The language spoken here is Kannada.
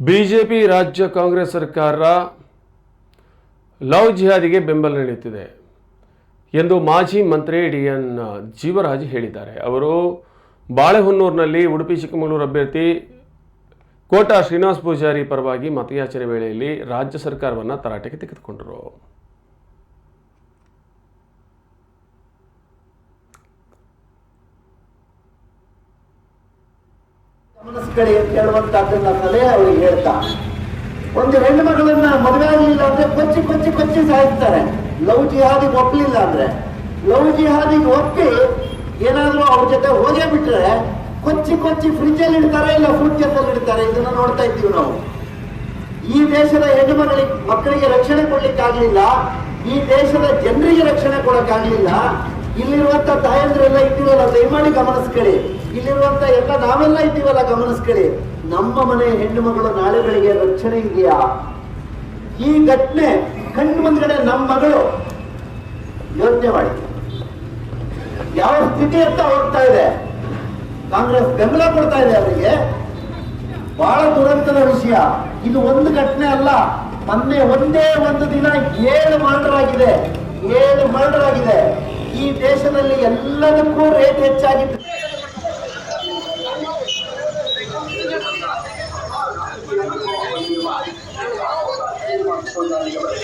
ಬಿಜೆಪಿ ರಾಜ್ಯ ಕಾಂಗ್ರೆಸ್ ಸರ್ಕಾರ ಲವ್ ಜಿಹಾದಿಗೆ ಬೆಂಬಲ ನೀಡುತ್ತಿದೆ ಎಂದು ಮಾಜಿ ಮಂತ್ರಿ ಡಿ ಎನ್ ಜೀವರಾಜ್ ಹೇಳಿದ್ದಾರೆ. ಅವರು ಬಾಳೆಹೊನ್ನೂರಿನಲ್ಲಿ ಉಡುಪಿ, ಚಿಕ್ಕಮಗಳೂರು ಅಭ್ಯರ್ಥಿ ಕೋಟಾ ಶ್ರೀನಿವಾಸ್ ಪೂಜಾರಿ ಪರವಾಗಿ ಮತಯಾಚನೆ ವೇಳೆಯಲ್ಲಿ ರಾಜ್ಯ ಸರ್ಕಾರವನ್ನು ತರಾಟೆಗೆ ತೆಗೆದುಕೊಂಡರು. ಗಮನಿಸ್ಕೊಳ್ಳಿ ಅಂತ ಹೇಳುವಂತದ್ದನ್ನ ಸಲಹೆ ಅವರಿಗೆ ಹೇಳ್ತಾ. ಒಂದು ಹೆಣ್ಣು ಮಗಳನ್ನ ಮದುವೆ ಆಗಲಿಲ್ಲ ಅಂದ್ರೆ ಕೊಚ್ಚಿ ಕೊಚ್ಚಿ ಕೊಚ್ಚಿ ಸಾಯಿಸ್ತಾರೆ. ಲವ್ ಜಿಹಾದಿಗೆ ಒಪ್ಪಲಿಲ್ಲ ಅಂದ್ರೆ. ಲವ್ ಜಿಹಾದಿಗೆ ಒಪ್ಪಿ ಏನಾದ್ರೂ ಅವ್ರ ಜೊತೆ ಹೋಗೇ ಬಿಟ್ರೆ ಕೊಚ್ಚಿ ಕೊಚ್ಚಿ ಫ್ರಿಜ್ ಅಲ್ಲಿ ಇಡ್ತಾರೆ ಇಲ್ಲ ಫುಡ್ ಇಡ್ತಾರೆ? ಇದನ್ನ ನೋಡ್ತಾ ಇದ್ದೀವಿ ನಾವು. ಈ ದೇಶದ ಹೆಣ್ಣು ಮಗಳಿಗೆ, ಮಕ್ಕಳಿಗೆ ರಕ್ಷಣೆ ಕೊಡ್ಲಿಕ್ಕಾಗ್ಲಿಲ್ಲ. ಈ ದೇಶದ ಜನರಿಗೆ ರಕ್ಷಣೆ ಕೊಡಕ್ಕಾಗ್ಲಿಲ್ಲ. ಇಲ್ಲಿರುವಂತ ತಾಯಂದ್ರೆಲ್ಲ ಇಟ್ಟಿರಲ್ಲ ದಯಮಾಡಿ ಗಮನಿಸ್ಕೊಳ್ಳಿ ಇಲ್ಲಿರುವಂತ ಎಲ್ಲ ನಾವೆಲ್ಲ ಇದ್ದೀವಲ್ಲ, ಗಮನಿಸ್ಕೊಳ್ಳಿ. ನಮ್ಮ ಮನೆ ಹೆಣ್ಣು ಮಗಳು ನಾಳೆ ರಕ್ಷಣೆ ಇದೆಯಾ? ಈ ಘಟನೆ ಕಣ್ಣು ಮುಂದ್ಗಡೆ ನಮ್ಮ ಮಗಳು. ಯೋಚನೆ ಮಾಡಿ. ಯಾವ ಸ್ಥಿತಿ ಅಂತ ಹೋಗ್ತಾ ಇದೆ? ಕಾಂಗ್ರೆಸ್ ಬೆಂಬಲ ಕೊಡ್ತಾ ಇದೆ ಅವರಿಗೆ ಬಹಳ ದುರಂತದ ವಿಷಯ. ಇದು ಒಂದು ಘಟನೆ ಅಲ್ಲ, ಮೊನ್ನೆ ಒಂದೇ ಒಂದು ದಿನ ಏಳು ಮರ್ಡರ್ ಆಗಿದೆ ಏಳು ಮರ್ಡರ್ ಆಗಿದೆ ಈ ದೇಶದಲ್ಲಿ ಎಲ್ಲದಕ್ಕೂ ರೇಟ್ ಹೆಚ್ಚಾಗಿದೆ சொன்னார்கள்